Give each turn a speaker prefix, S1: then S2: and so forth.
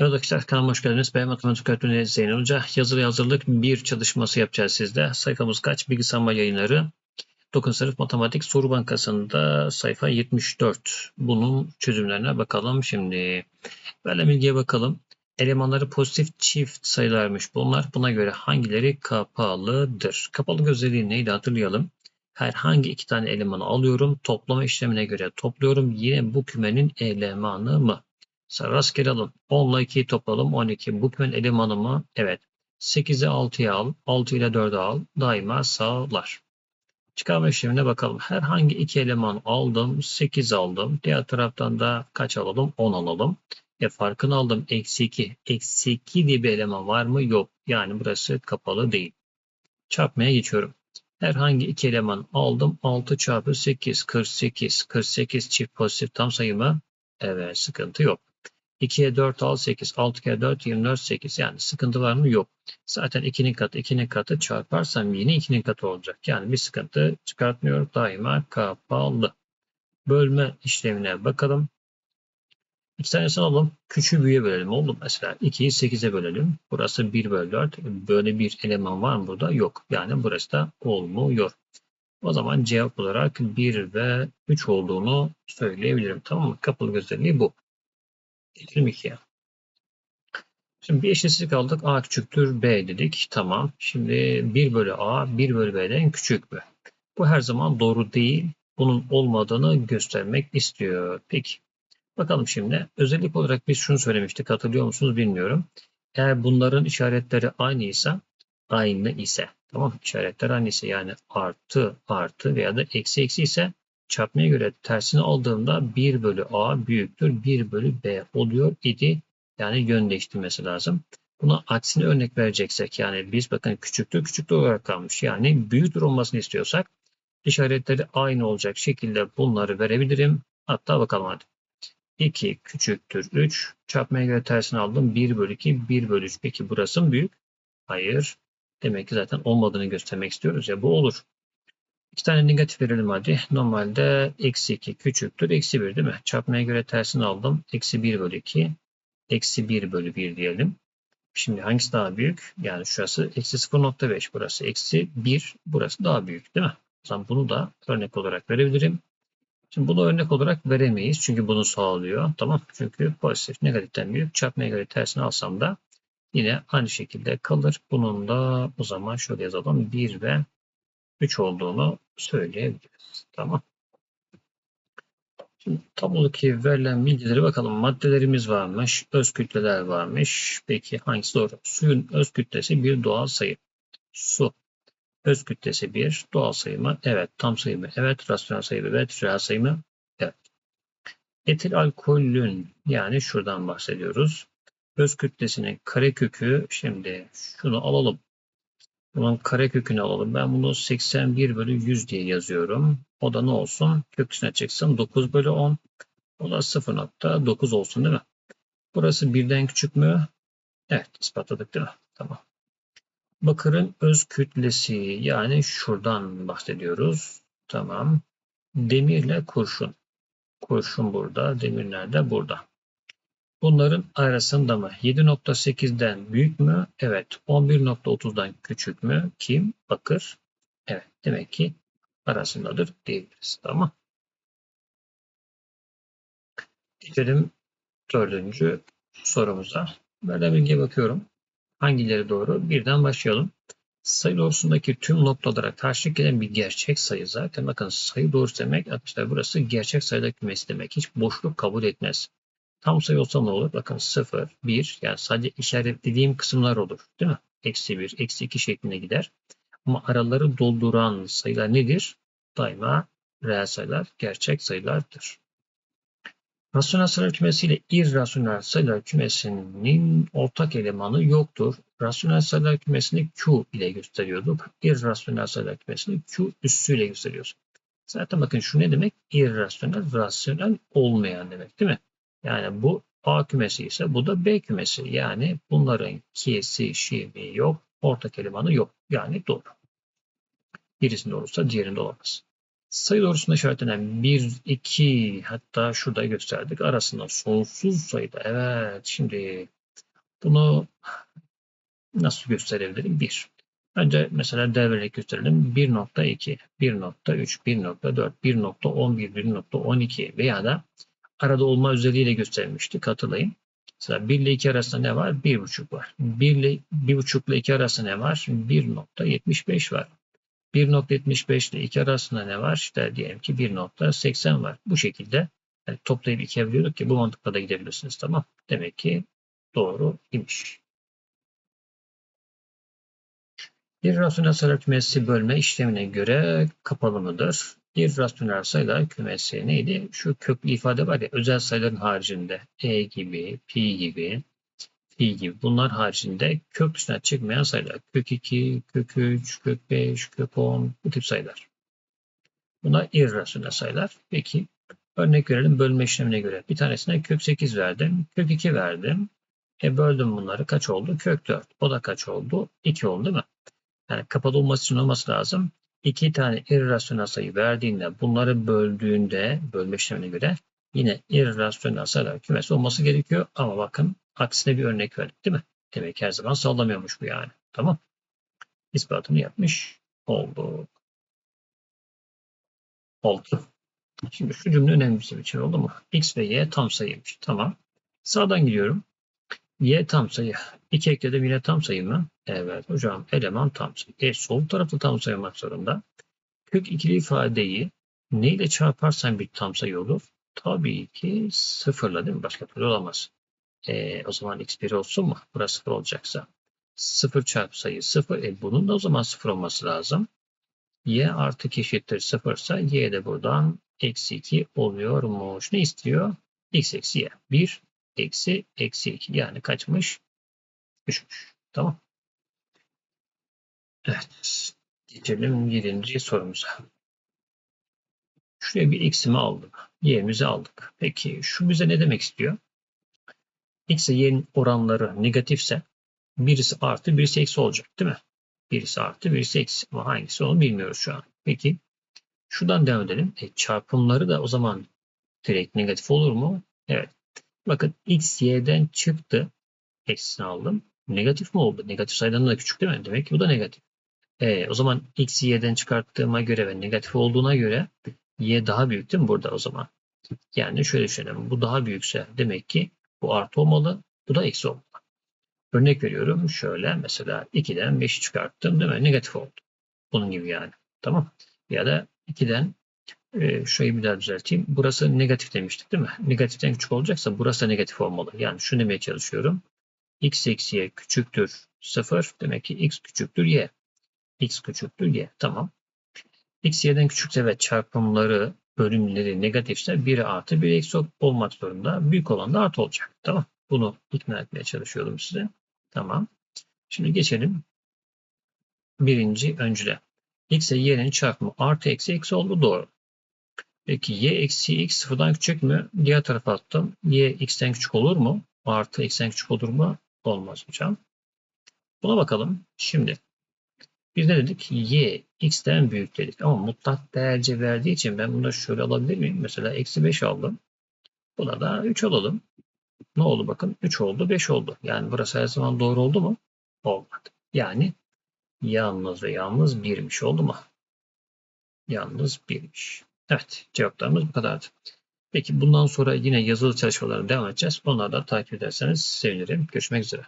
S1: Evet arkadaşlar kanalıma hoş geldiniz. Ben matematik öğretmeni Zeynep Hoca. Yazılı hazırlık bir çalışması yapacağız sizde. Sayfamız kaç? Bilgisayar yayınları. 9. sınıf matematik soru bankasında sayfa 74. Bunun çözümlerine bakalım şimdi. Böyle bilgiye bakalım. Elemanları pozitif çift sayılarmış bunlar. Buna göre hangileri kapalıdır? Kapalı özelliği neydi hatırlayalım. Herhangi iki tane elemanı alıyorum. Toplama işlemine göre topluyorum. Yine bu kümenin elemanı mı? Mesela rastgele alın. 10 ile 2'yi toplayalım. 12. Bu kümenin elemanı? Evet. 8'i 6'ya al. 6 ile 4'ü al. Daima sağlar. Çıkarma işlemine bakalım. Herhangi iki eleman aldım. 8 aldım. Diğer taraftan da kaç alalım? 10 alalım. E farkını aldım. Eksi 2. Eksi 2 diye bir eleman var mı? Yok. Yani burası kapalı değil. Çarpmaya geçiyorum. Herhangi iki eleman aldım. 6 çarpı 8. 48. 48 çift pozitif tam sayı mı? Evet sıkıntı yok. 2'ye 4 al 8. 6 kere 4 24 8. Yani sıkıntı var mı? Yok. Zaten 2'nin katı 2'nin katı çarparsam yine 2'nin katı olacak. Yani bir sıkıntı çıkartmıyor. Daima kapalı. Bölme işlemine bakalım. İki tanesini alalım. Küçüğü büyüğe bölelim. Oldu? Mesela 2'yi 8'e bölelim. Burası 1 bölü 4. Böyle bir eleman var mı burada? Yok. Yani burası da olmuyor. O zaman cevap olarak 1 ve 3 olduğunu söyleyebilirim. Tamam mı? Kapalı özelliği bu. Gelelim 2'ye. Şimdi bir eşitsizlik aldık. A küçüktür B dedik. Tamam. Şimdi 1 bölü A 1 bölü B'den küçük mü? Bu her zaman doğru değil. Bunun olmadığını göstermek istiyor. Peki. Bakalım şimdi. Özellik olarak biz şunu söylemiştik. Hatırlıyor musunuz bilmiyorum. Eğer bunların işaretleri aynıysa aynı ise tamam işaretler aynı ise yani artı artı veya da eksi eksi ise çarpmaya göre tersini aldığımda 1 bölü A büyüktür 1 bölü B oluyor idi. Yani yön değiştirmesi lazım. Buna aksine örnek vereceksek yani biz bakın küçüktür küçüktür olarak kalmış. Yani büyüktür olmasını istiyorsak işaretleri aynı olacak şekilde bunları verebilirim. Hatta bakalım hadi. 2 küçüktür 3. Çarpmaya göre tersini aldım. 1 bölü 2 1 bölü 3. Peki burası mı büyük? Hayır. Demek ki zaten olmadığını göstermek istiyoruz ya bu olur. İki tane negatif verelim hadi. Normalde eksi 2 küçüktür. Eksi 1 değil mi? Çarpmaya göre tersini aldım. Eksi 1 bölü 2. Eksi 1 bölü 1 diyelim. Şimdi hangisi daha büyük? Yani şurası eksi 0.5. Burası eksi 1. Burası daha büyük değil mi? O zaman bunu da örnek olarak verebilirim. Şimdi bunu örnek olarak veremeyiz. Çünkü bunu sağlıyor. Tamam. Çünkü pozitif negatiften büyük. Çarpmaya göre tersini alsam da yine aynı şekilde kalır. Bunun da o zaman şöyle yazalım. 1 ve 3 olduğunu söyleyebiliriz. Tamam. Şimdi tablodaki verilen bilgileri bakalım. Maddelerimiz varmış. Öz kütleler varmış. Peki hangisi doğru? Suyun öz kütlesi bir doğal sayı. Su. Öz kütlesi bir doğal sayı mı? Evet. Tam sayı mı? Evet. Rasyonel sayı mı? Evet. Reel sayı mı? Evet. Etil alkolün yani şuradan bahsediyoruz. Öz kütlesinin karekökü şimdi şunu alalım. Bunun karekökünü alalım. Ben bunu 81 bölü 100 diye yazıyorum. O da ne olsun? Kök dışına çıksın. 9 bölü 10. O da 0.9 olsun değil mi? Burası birden küçük mü? Evet ispatladık değil mi? Tamam. Bakırın öz kütlesi yani şuradan bahsediyoruz. Tamam. Demirle kurşun. Kurşun burada. Demir nerede? Burada. Bunların arasında mı? 7.8'den büyük mü? Evet. 11.30'dan küçük mü? Kim? Bakır. Evet. Demek ki arasındadır diyebiliriz. Tamam. Geçelim dördüncü sorumuza. Böyle bilgiye bakıyorum. Hangileri doğru? Birden başlayalım. Sayı doğrusundaki tüm noktalara karşılık gelen bir gerçek sayı zaten bakın sayı doğrusu demek arkadaşlar burası gerçek sayıda kümesi demek. Hiç boşluk kabul etmez. Tam sayı olsa ne olur? Bakın 0, 1 yani sadece işaretlediğim kısımlar olur. Değil mi? Eksi 1, eksi 2 şeklinde gider. Ama araları dolduran sayılar nedir? Daima reel sayılar, gerçek sayılardır. Rasyonel sayılar kümesi ile irrasyonel sayılar kümesinin ortak elemanı yoktur. Rasyonel sayılar kümesini Q ile gösteriyorduk. İrrasyonel sayılar kümesini Q üssüyle gösteriyoruz. Zaten bakın şu ne demek? İrrasyonel, rasyonel olmayan demek değil mi? Yani bu A kümesi ise bu da B kümesi. Yani bunların kesişimi yok. Ortak elemanı yok. Yani doğru. Birisinde olursa diğerinde olamaz. Sayı doğrusunda işaretlenen 1, 2 hatta şurada gösterdik. Arasında sonsuz sayıda. Evet şimdi Bunu nasıl gösterebilirim? 1. Önce mesela devrerek gösterelim. 1.2, 1.3, 1.4, 1.11, 1.12 veya da arada olma özelliğiyle göstermiştik hatırlayın. Mesela 1 ile 2 arasında ne var? 1.5 var. 1 ile 1.5 ile 2 arasında ne var? 1.75 var. 1.75 ile 2 arasında ne var? İşte diyelim ki 1.80 var. Bu şekilde yani toplayıp ikiye biliyorduk ki bu mantıkla da gidebilirsiniz. Tamam. Demek ki doğru imiş. Bir rasyonel sayılar kümesi bölme işlemine göre kapalı mıdır? Bir rasyonel sayılar kümesi neydi? Şu köklü ifade var ya özel sayıların haricinde e gibi, pi gibi, fi gibi bunlar haricinde kök dışına çıkmayan sayılar. Kök 2, kök 3, kök 5, kök 10 bu tip sayılar. Bunlar irrasyonel sayılar. Peki örnek verelim bölme işlemine göre. Bir tanesine kök 8 verdim, kök 2 verdim. E böldüm bunları kaç oldu? Kök 4. O da kaç oldu? 2 oldu değil mi? Yani kapalı olması için olması lazım. İki tane irrasyonel sayı verdiğinde bunları böldüğünde bölme işlemine göre yine irrasyonel sayılar kümesi olması gerekiyor. Ama bakın aksine bir örnek verdik değil mi? Demek ki her zaman sallamıyormuş bu yani. Tamam. İspatını yapmış oldu. Oldu. Şimdi şu cümle önemli bizim için oldu mu? X ve Y tam sayıymış. Tamam. Sağdan gidiyorum. Y tam sayı. 2 ekledim yine tam sayı mı? Evet hocam eleman tam sayı. E sol tarafta tam sayı zorunda. Kök ikili ifadeyi neyle çarparsan bir tam sayı olur? Tabii ki sıfırla değil mi? Başka türlü olamaz. E, o zaman x1 olsun mu? Burası sıfır olacaksa. Sıfır çarpı sayı sıfır. E, bunun da o zaman sıfır olması lazım. y artı 2 eşittir sıfırsa y de buradan eksi 2 oluyormuş. Ne istiyor? x eksi y. 1 eksi eksi 2 yani kaçmış? 3'müş. Tamam. Evet. Geçelim 7. sorumuza. Şuraya bir x'imi aldık. Y'mizi aldık. Peki şu bize ne demek istiyor? X ile y'nin oranları negatifse birisi artı birisi eksi olacak değil mi? Birisi artı birisi eksi ama hangisi onu bilmiyoruz şu an. Peki şuradan devam edelim. E, çarpımları da o zaman direkt negatif olur mu? Evet. Bakın x y'den çıktı. Eksisini aldım. Negatif mi oldu? Negatif sayıdan da küçük değil mi? Demek ki bu da negatif. E, o zaman x y'den çıkarttığıma göre ve negatif olduğuna göre y daha büyük değil mi burada o zaman? Yani şöyle düşünelim. Bu daha büyükse demek ki bu artı olmalı. Bu da eksi olmalı. Örnek veriyorum. Şöyle mesela 2'den 5'i çıkarttım değil mi? Negatif oldu. Bunun gibi yani. Tamam. Ya da 2'den e, şurayı bir daha düzelteyim. Burası negatif demiştik değil mi? Negatiften küçük olacaksa burası da negatif olmalı. Yani şunu demeye çalışıyorum. X eksi y küçüktür 0. Demek ki x küçüktür y. x küçüktür y. Tamam. x y'den küçükse ve çarpımları bölümleri negatifse biri artı bir eksi olmak zorunda. Büyük olan da artı olacak. Tamam. Bunu ikna etmeye çalışıyordum size. Tamam. Şimdi geçelim birinci öncüle. x ile y'nin çarpımı artı eksi eksi oldu. Doğru. Peki y eksi x sıfırdan küçük mü? Diğer tarafa attım. y x'ten küçük olur mu? Artı x'ten küçük olur mu? Olmaz hocam. Buna bakalım. Şimdi biz ne dedik? y x'ten büyük dedik. Ama mutlak değerce verdiği için ben bunu şöyle alabilir miyim? Mesela eksi 5 aldım. Buna da 3 alalım. Ne oldu bakın? 3 oldu 5 oldu. Yani burası her zaman doğru oldu mu? Olmadı. Yani yalnız ve yalnız 1'miş oldu mu? Yalnız 1'miş. Evet cevaplarımız bu kadardı. Peki bundan sonra yine yazılı çalışmalara devam edeceğiz. Onları da takip ederseniz sevinirim. Görüşmek üzere.